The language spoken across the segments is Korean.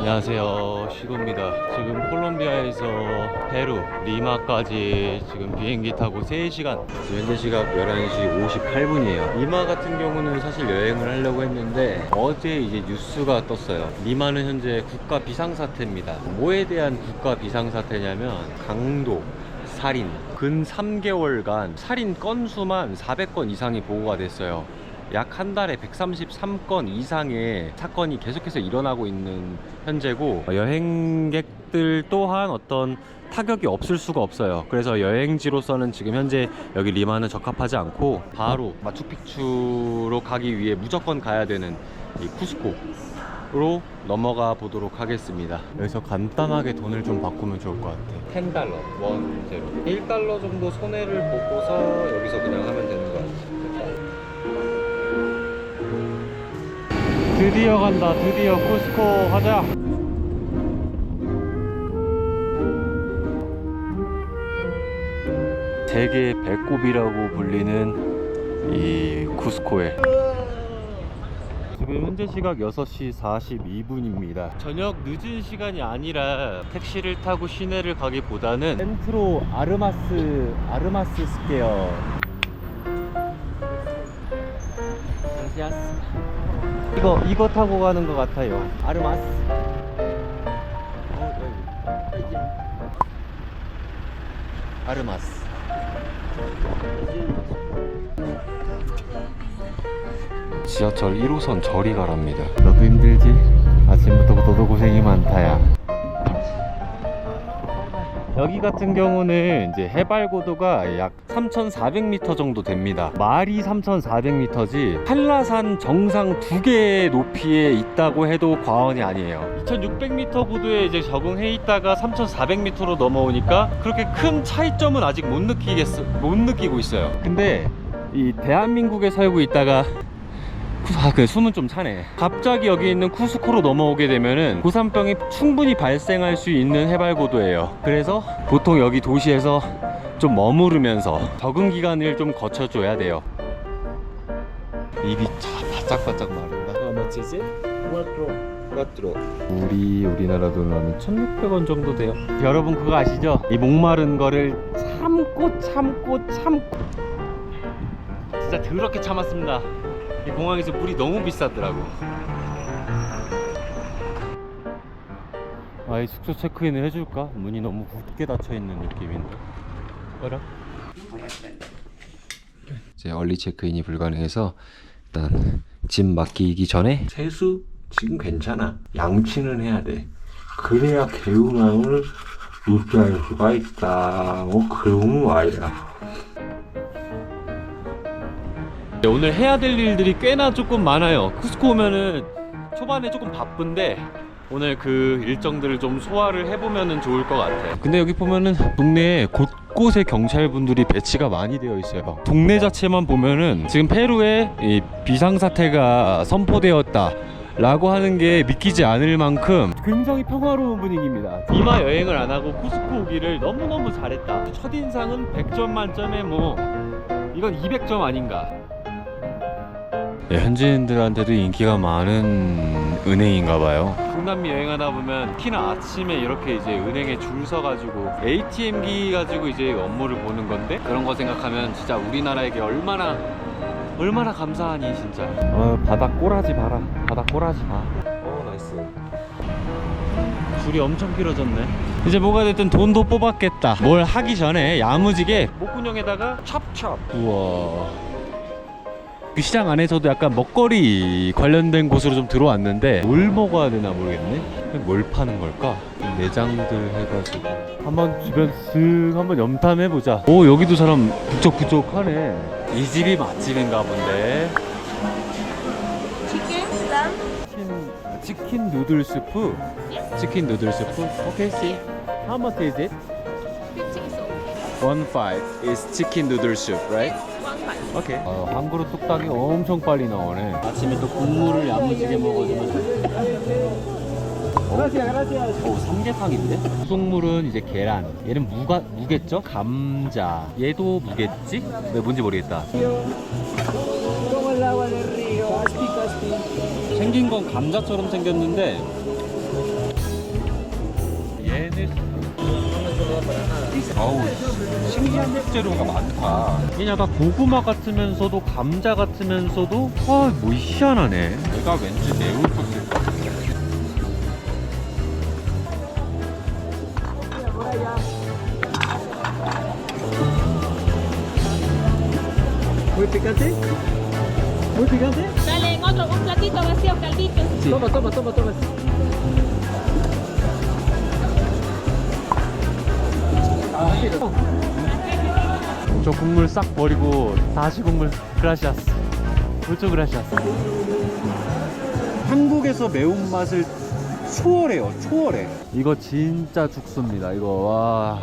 안녕하세요. 시구입니다. 지금 콜롬비아에서 페루 리마까지 지금 비행기 타고 3시간. 지금 현재 시각 11시 58분이에요. 리마 같은 경우는 사실 여행을 하려고 했는데 어제 이제 뉴스가 떴어요. 리마는 현재 국가 비상사태입니다. 뭐에 대한 국가 비상사태냐면 강도 살인. 근 3개월간 살인 건수만 400건 이상이 보고가 됐어요 약 한 달에 133건 이상의 사건이 계속해서 일어나고 있는 현재고 여행객들 또한 어떤 타격이 없을 수가 없어요. 그래서 여행지로서는 지금 현재 여기 리마는 적합하지 않고 바로 마추픽추로 가기 위해 무조건 가야 되는 이 쿠스코로 넘어가 보도록 하겠습니다. 여기서 간단하게 돈을 좀 바꾸면 좋을 것 같아. 10달러, 원 제로. 1달러 정도 손해를 보고서 여기서 그냥 하면 되는 것 같아. 드디어 간다. 드디어 쿠스코 가자. 세계 배꼽이라고 불리는 이 쿠스코에. 지금 현재 시각 6시 42분입니다. 저녁 늦은 시간이 아니라 택시를 타고 시내를 가기보다는 센트로 아르마스 아르마스 스퀘어 이거 이거 타고 가는 것 같아요. 아르마스. 어, 여기. 아르마스. 지하철 1호선 저리 가랍니다. 너도 힘들지? 아침부터 너도 고생이 많다야. 여기 같은 경우는 이제 해발 고도가 약 3,400m 정도 됩니다. 말이 3,400m지 한라산 정상 두 개의 높이에 있다고 해도 과언이 아니에요. 2,600m 고도에 이제 적응해 있다가 3,400m로 넘어오니까 그렇게 큰 차이점은 아직 못 느끼겠 못 느끼고 있어요. 근데 이 대한민국에 살고 있다가 쿠- 아, 그 숨은 좀 차네. 갑자기 여기 있는 쿠스코로 넘어오게 되면은 고산병이 충분히 발생할 수 있는 해발 고도예요. 그래서 보통 여기 도시에서 좀 머무르면서 적응 기간을 좀 거쳐줘야 돼요. 입이 차 바짝바짝 마른다. Is it? 까트로. 우리 우리나라 돈으로 하면 1,600원 정도 돼요. 여러분 그거 아시죠? 이 목마른 거를 참고 참고 참고 진짜 더럽게 참았습니다. 이 공항에서 물이 너무 비싸더라고. 아이 숙소 체크인을 해줄까? 문이 너무 굳게 닫혀 있는 느낌인데. 어라? 이제 얼리 체크인이 불가능해서 일단 짐 맡기기 전에 세수 지금 괜찮아. 양치는 해야 돼. 그래야 개운함을 유지할 수가 있다. 뭐 그런 와이야. 네, 오늘 해야 될 일들이 꽤나 조금 많아요. 쿠스코 오면은 초반에 조금 바쁜데 오늘 그 일정들을 좀 소화를 해보면은 좋을 것 같아. 근데 여기 보면은 동네에 곳곳에 경찰분들이 배치가 많이 되어 있어요. 동네 자체만 보면은 지금 페루에 이 비상사태가 선포되었다. 라고 하는 게 믿기지 않을 만큼 굉장히 평화로운 분위기입니다. 이마 여행을 안 하고 쿠스코 오기를 너무너무 잘했다. 첫인상은 100점 만점에 뭐 이건 200점 아닌가. 네, 현지인들한테도 인기가 많은 은행인가 봐요. 중남미 여행하다 보면 특히나 아침에 이렇게 이제 은행에 줄 서가지고 ATM기 가지고 이제 업무를 보는 건데 그런 거 생각하면 진짜 우리나라에게 얼마나 얼마나 감사하니 진짜. 어 바닥 꼬라지 봐라. 바닥 꼬라지 봐. 어 나이스. 줄이 엄청 길어졌네. 이제 뭐가 됐든 돈도 뽑았겠다. 뭘 하기 전에 야무지게 목구멍에다가 찹찹. 우와. 그 시장 안에서도 약간 먹거리 관련된 곳으로 좀 들어왔는데 뭘 먹어야 되나 모르겠네. 뭘 파는 걸까? 내장들 해가지고 한번 주변 쓱 한번 염탐해 보자. 오 여기도 사람 부쩍부쩍하네. 이 집이 맛집인가 본데. Chicken, lamb, 치킨 치킨 누들 스프. 치킨 누들 스프. 오케이 씨. How much is it? 50 is okay. One five is chicken noodle soup, right? Five. 오케이. 어, 한 그릇 뚝딱이 엄청 빨리 나오네. 아침에 또 국물을 야무지게 먹어주면. 오, 삼계탕인데? 구속물은 이제 계란. 얘는 무가 무겠죠? 감자. 얘도 무겠지? 왜 뭔지 모르겠다. 생긴 건 감자처럼 생겼는데 아우 신기한 식재료가 많다. 이게 약간 고구마 같으면서도 감자 같으면서도 아뭐 희한하네. 내가 왠지 매울 것 같아. Dale, en otro, un platito vacío, caldito. 저 국물 싹 버리고 다시 국물 그라시아스. 무초 그라시아스. 한국에서 매운맛을 초월해요, 초월해. 이거 진짜 죽습니다. 이거 와.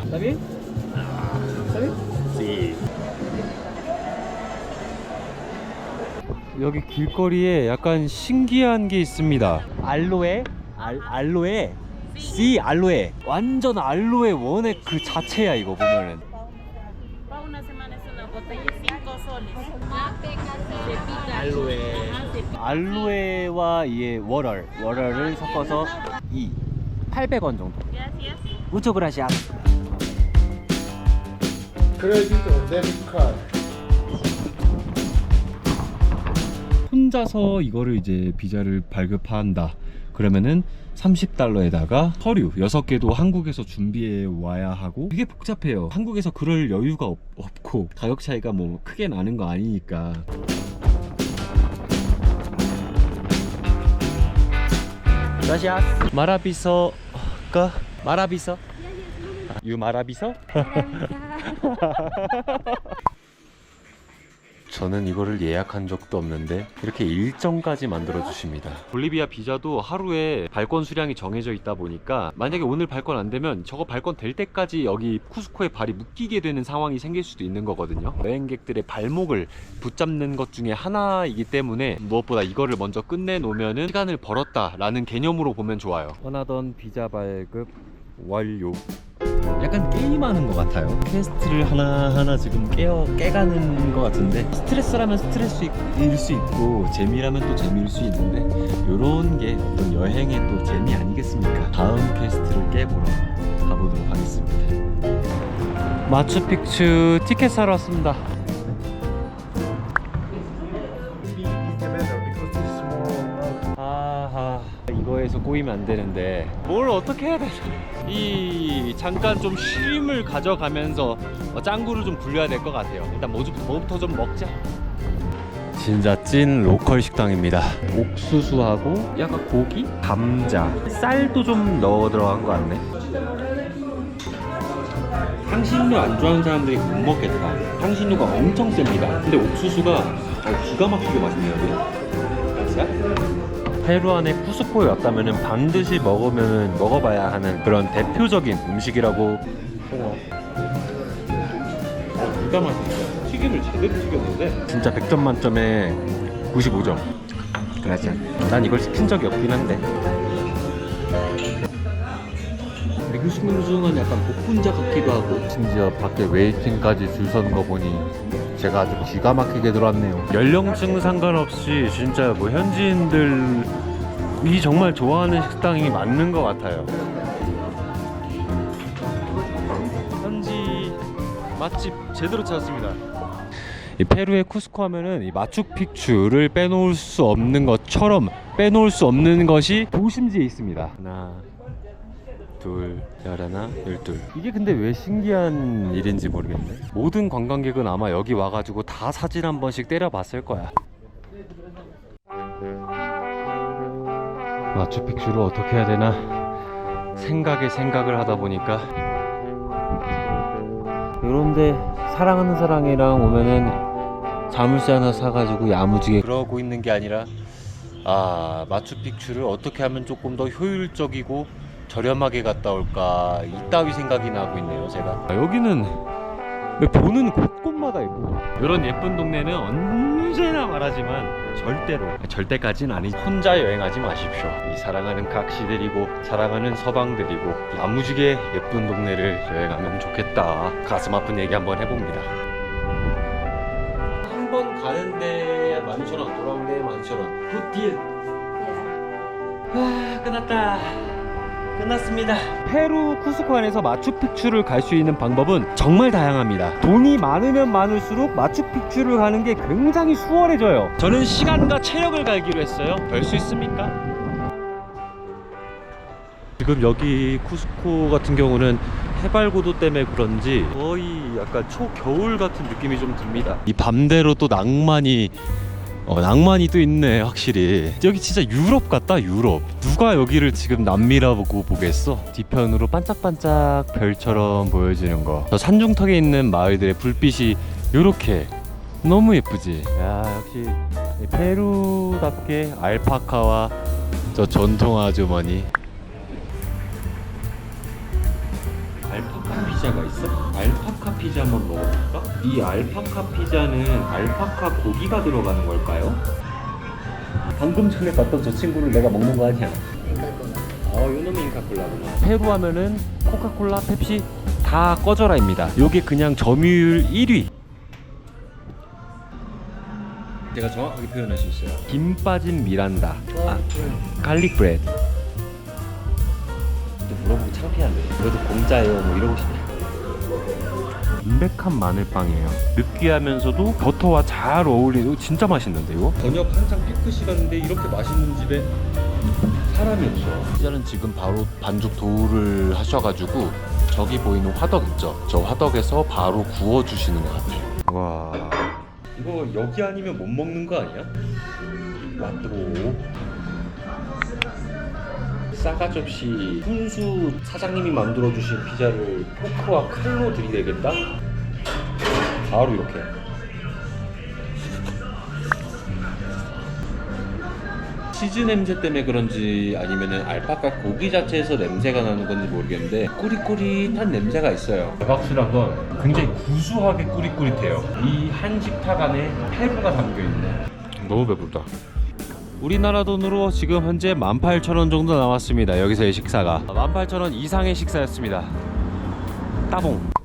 여기 길거리에 약간 신기한 게 있습니다. 알로에, 알, 알로에, 씨 알로에. 완전 알로에 원액 그 자체야 이거 보면은. 알로에. 알로에와 이에 워럴, 워럴을 섞어서 2 800원 정도. 그라시아스. 크레딧 데비트 카드 혼자서 이거를 이제 비자를 발급한다. 그러면은 30달러에다가 서류 6개도 한국에서 준비해 와야 하고 되게 복잡해요. 한국에서 그럴 여유가 없, 없고 가격 차이가 뭐 크게 나는 거 아니니까. gracias. 마라비서가 마라비서? 유 마라비서? 저는 이거를 예약한 적도 없는데 이렇게 일정까지 만들어 주십니다. 볼리비아 비자도 하루에 발권 수량이 정해져 있다 보니까 만약에 오늘 발권 안 되면 저거 발권 될 때까지 여기 쿠스코에 발이 묶이게 되는 상황이 생길 수도 있는 거거든요. 여행객들의 발목을 붙잡는 것 중에 하나이기 때문에 무엇보다 이거를 먼저 끝내 놓으면은 시간을 벌었다라는 개념으로 보면 좋아요. 원하던 비자 발급 완료. 약간 게임하는 것 같아요. 퀘스트를 하나하나 지금 깨어, 깨가는 것 같은데 스트레스라면 스트레스일 수 있고 재미라면 또 재미일 수 있는데 이런 게 어떤 여행의 또 재미 아니겠습니까? 다음 퀘스트를 깨보러 가보도록 하겠습니다. 마추픽추 티켓 사러 왔습니다. 이거에서 꼬이면 안 되는데. 뭘 어떻게 해야 되나? 이 잠깐 좀 쉼을 가져가면서 어, 짱구를 좀 굴려야 될 것 같아요. 일단 뭐부터, 뭐부터 좀 먹자. 진짜 찐 로컬 식당입니다. 옥수수하고 약간 고기, 감자, 쌀도 좀 넣어 들어간 것 같네. 향신료 안 좋아하는 사람들이 못 먹겠다. 향신료가 엄청 셉니다. 근데 옥수수가 어, 기가 막히게 맛있네요 페루 안에 쿠스코에 왔다면 반드시 먹으면 먹어봐야 하는 그런 대표적인 음식이라고. 어, 기가 막히죠 튀김을 제대로 튀겼는데? 진짜 100점 만점에 95점. 그래서 난 이걸 시킨 적이 없긴 한데. 밍숭밍숭한 약간 복분자 같기도 하고. 심지어 밖에 웨이팅까지 줄 서는 거 보니 제가 아주 기가 막히게 들어왔네요. 연령층 상관없이 진짜 뭐 현지인들이 정말 좋아하는 식당이 맞는 것 같아요. 현지 맛집 제대로 찾았습니다. 이 페루의 쿠스코 하면은 이 마추픽추를 빼놓을 수 없는 것처럼 빼놓을 수 없는 것이 도심지에 있습니다. 하나 둘, 열 하나, 열둘. 이게 근데 왜 신기한 일인지 모르겠네. 모든 관광객은 아마 여기 와가지고 다 사진 한 번씩 때려봤을 거야. 마추픽추를 어떻게 해야 되나 생각에 생각을 하다 보니까 요런데 사랑하는 사랑이랑 오면은 자물쇠 하나 사가지고 야무지게 그러고 있는 게 아니라 아 마추픽추를 어떻게 하면 조금 더 효율적이고 저렴하게 갔다 올까 이따위 생각이 나고 있네요 제가. 아, 여기는 보는 곳곳마다 있고. 이런 예쁜 동네는 언제나 말하지만 절대로 절대까지는 아니 혼자 여행하지 마십시오. 이 사랑하는 각시들이고 사랑하는 서방들이고 야무지게 예쁜 동네를 여행하면 좋겠다. 가슴 아픈 얘기 한번 해봅니다. 한 번 가는데 12,000원 돌아오는데 12,000원. 굿딜. 아 끝났다 끝났습니다. 페루 쿠스코 안에서 마추픽추를 갈 수 있는 방법은 정말 다양합니다. 돈이 많으면 많을수록 마추픽추를 가는 게 굉장히 수월해져요. 저는 시간과 체력을 갈기로 했어요. 될 수 있습니까? 지금 여기 쿠스코 같은 경우는 해발고도 때문에 그런지 거의 약간 초겨울 같은 느낌이 좀 듭니다. 이 밤대로 또 낭만이 어, 낭만이 또 있네 확실히. 여기 진짜 유럽 같다 유럽. 누가 여기를 지금 남미라고 보겠어? 뒤편으로 반짝반짝 별처럼 보여지는 거저 산중턱에 있는 마을들의 불빛이 요렇게 너무 예쁘지? 야 역시 이 페루답게 알파카와 저 전통 아주머니. 알파카 피자가 있어? 알파 카 피자 한번 먹어볼까? 이 알파카 피자는 알파카 고기가 들어가는 걸까요? 방금 전에 봤던 저 친구를 내가 먹는 거 아니야? 어, 요놈이 인카콜라구나. 페루 하면은 코카콜라, 펩시 다 꺼져라입니다. 요게 그냥 점유율 1위. 제가 정확하게 표현할 수 있어요. 김 빠진 미란다. 아, 갈릭 브레드. 또 물어보기 창피한데. 그래도 공짜예요. 뭐 이러고 싶네. 담백한 마늘빵이에요. 느끼하면서도 버터와 잘 어울리고 진짜 맛있는데 이거? 저녁 한창 피크 시간인데 이렇게 맛있는 집에 사람이 없어. 피자는 지금 바로 반죽 도우를 하셔가지고 저기 보이는 화덕 있죠? 저 화덕에서 바로 구워 주시는 것 같아요. 와. 이거 여기 아니면 못 먹는 거 아니야? 맛도 싸가지 없이 훈수 사장님이 만들어주신 피자를 포크와 칼로 들이대겠다? 바로 이렇게 치즈 냄새 때문에 그런지 아니면은 알파카 고기 자체에서 냄새가 나는 건지 모르겠는데 꾸릿꾸릿한 냄새가 있어요 확실한 건 굉장히 구수하게 꾸릿꾸릿해요 이 한 식탁 안에 페루가 담겨 있네 너무 배부르다 우리나라 돈으로 지금 현재 18,000원 정도 나왔습니다. 여기서의 식사가 18,000원 이상의 식사였습니다. 따봉.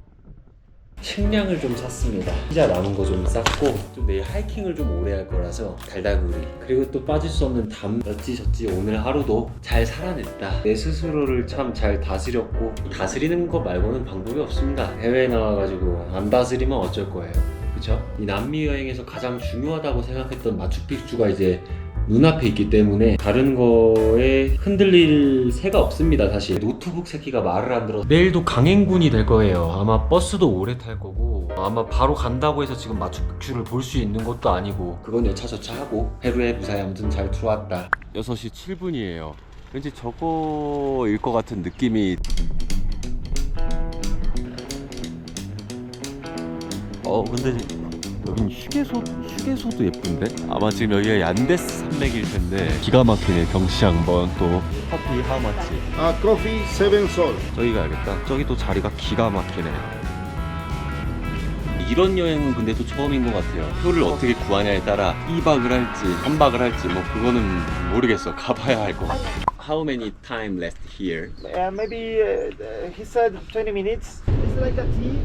식량을 좀 샀습니다. 피자 남은 거 좀 쌌고 좀 내일 하이킹을 좀 오래 할 거라서 달달구리 그리고 또 빠질 수 없는 담 어찌 저찌 오늘 하루도 잘 살아냈다. 내 스스로를 참 잘 다스렸고 다스리는 거 말고는 방법이 없습니다. 해외에 나와가지고 안 다스리면 어쩔 거예요. 그쵸? 이 남미 여행에서 가장 중요하다고 생각했던 마추픽추가 이제 눈앞에 있기 때문에 다른 거에 흔들릴 새가 없습니다 사실. 노트북 새끼가 말을 안 들어 내일도 강행군이 될 거예요. 아마 버스도 오래 탈 거고 아마 바로 간다고 해서 지금 마추픽추를 볼 수 있는 것도 아니고. 그건 여차저차 하고 페루에 무사히 아무튼 잘 들어왔다. 6시 7분이에요. 왠지 저거일 것 같은 느낌이. 어 근데 여긴 휴게소 휴게소도 예쁜데 아마 지금 여기가 얀데스 산맥일 텐데 기가 막히네 경치 한번 또 커피 하마치 Uh, coffee, seven sol. 저기 가야겠다 저기 또 자리가 기가 막히네 이런 여행은 근데 또 처음인 것 같아요 표를 어떻게 구하냐에 따라 2박을 할지 3박을 할지 뭐 그거는 모르겠어 가봐야 할 것 같아 How many time left here? Uh, maybe uh, he said 20 minutes. It's like a tea,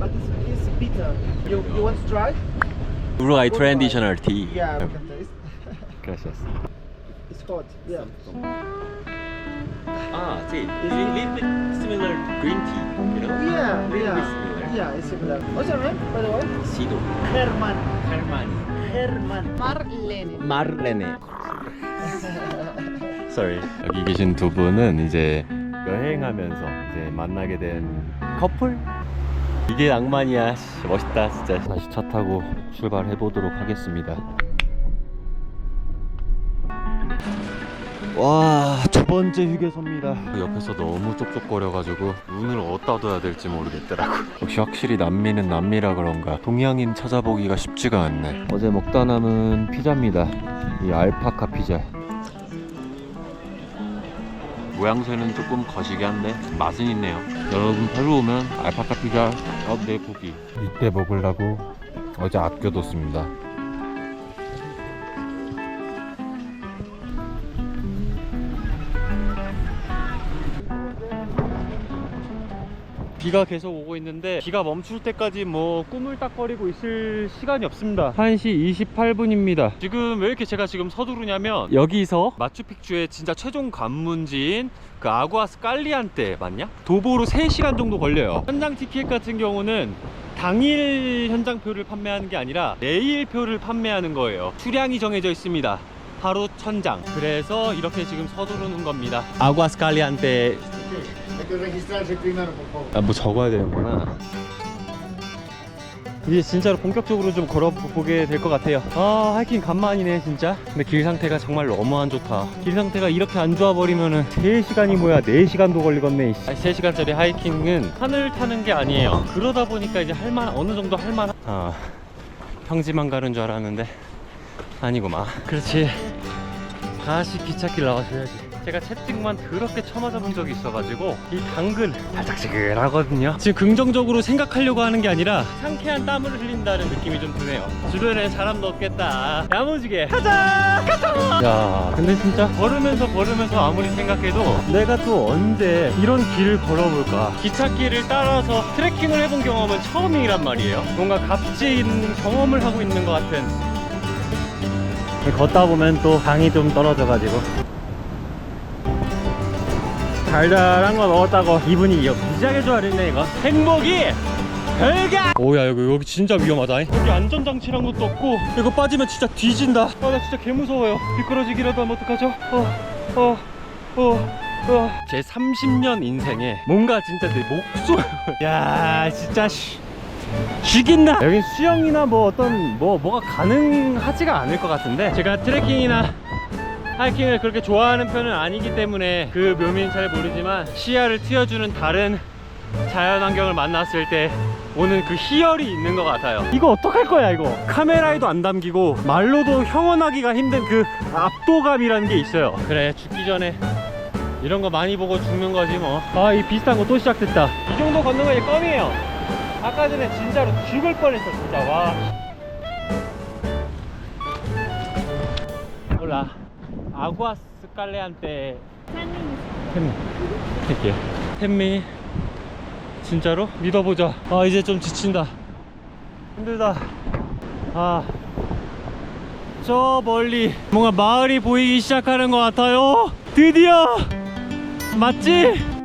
but it's, it's bitter. You, you want to try? Uruguay traditional tea Yeah, we can taste. Gracias It's hot. Yeah. Ah, see, it's a little bit similar to green tea, you know? Yeah, Little bit yeah. similar. Yeah, it's similar. What's your name, by the way? Sido. Herman. Hermani. Herman. Marlene. 마르레네. Sorry. 여기 계신 두 분은 이제 여행하면서 이제 만나게 된 커플? 이게 낭만이야. 씨, 멋있다, 진짜. 다시 차 타고 출발해 보도록 하겠습니다. 와, 두 번째 휴게소입니다. 그 옆에서 너무 쩝쩝거려가지고 눈을 어디다 둬야 될지 모르겠더라고. 역시 확실히 남미는 남미라 그런가 동양인 찾아보기가 쉽지가 않네. 어제 먹다 남은 피자입니다. 이 알파카 피자. 모양새는 조금 거시기 한데 맛은 있네요. 여러분 페루 오면 알파카 피자 가운데 고기. 이때 먹으려고 어제 아껴뒀습니다. 비가 계속 오고 있는데 비가 멈출 때까지 뭐 꾸물딱거리고 있을 시간이 없습니다. 1시 28분입니다. 지금 왜 이렇게 제가 지금 서두르냐면 여기서 마추픽추의 진짜 최종 관문지인 그 아구아스 깔리안테 맞냐? 도보로 3시간 정도 걸려요. 현장 티켓 같은 경우는 당일 현장표를 판매하는 게 아니라 내일표를 판매하는 거예요. 수량이 정해져 있습니다. 하루 천장. 그래서 이렇게 지금 서두르는 겁니다. 아구아스 깔리안테 아 뭐 적어야 되는구나. 이제 진짜로 본격적으로 좀 걸어보게 될 것 같아요. 아 하이킹 간만이네 진짜. 근데 길 상태가 정말 너무 안 좋다. 길 상태가 이렇게 안 좋아 버리면은 3시간이 뭐야? 4시간도 걸리겠네 3시간짜리 하이킹은 산을 타는 게 아니에요. 그러다 보니까 이제 할만 어느 정도 할만 아 평지만 가는 줄 알았는데 아니구만. 그렇지. 다시 기찻길 나와줘야지 제가 채찍만 그렇게 쳐맞아 본 적이 있어가지고 이 당근 달짝지근하거든요. 지금 긍정적으로 생각하려고 하는 게 아니라 상쾌한 땀을 흘린다는 느낌이 좀 드네요. 주변에 사람도 없겠다. 야무지게 가자! 가자! 야 근데 진짜 걸으면서 걸으면서 아무리 생각해도 내가 또 언제 이런 길을 걸어볼까? 기찻길을 따라서 트레킹을 해본 경험은 처음이란 말이에요. 뭔가 있는 경험을 하고 있는 것 같은. 걷다 보면 또 당이 좀 떨어져가지고 달달한 거 먹었다고 기분이 무지하게 좋아졌네 이거? 행복이 별가! 오야 여기 여기 진짜 위험하다. 여기 안전장치란 것도 없고. 이거 빠지면 진짜 뒤진다. 아 나 진짜 개 무서워요. 미끄러지기라도 하면 어떡하죠? 어어어어제 30년 인생에 뭔가 진짜 내 목숨 야 진짜 씨 죽인다. 여긴 수영이나 뭐 어떤 뭐 뭐가 가능하지가 않을 것 같은데. 제가 트레킹이나 하이킹을 그렇게 좋아하는 편은 아니기 때문에 그 묘미는 잘 모르지만 시야를 트여주는 다른 자연환경을 만났을 때 오는 그 희열이 있는 것 같아요. 이거 어떡할 거야 이거? 카메라에도 안 담기고 말로도 형언하기가 힘든 그 압도감이라는 게 있어요. 그래 죽기 전에 이런 거 많이 보고 죽는 거지 뭐아 이 비슷한 거 또 시작됐다. 이 정도 걷는 거 이제 껌이에요. 아까 전에 진짜로 죽을 뻔했어 진짜. 와. 몰라 아구아스 깔레한테. 템미. 할게요 템미. 진짜로? 믿어보자. 아 이제 좀 지친다. 힘들다. 아. 저 멀리 뭔가 마을이 보이기 시작하는 것 같아요. 드디어! 맞지?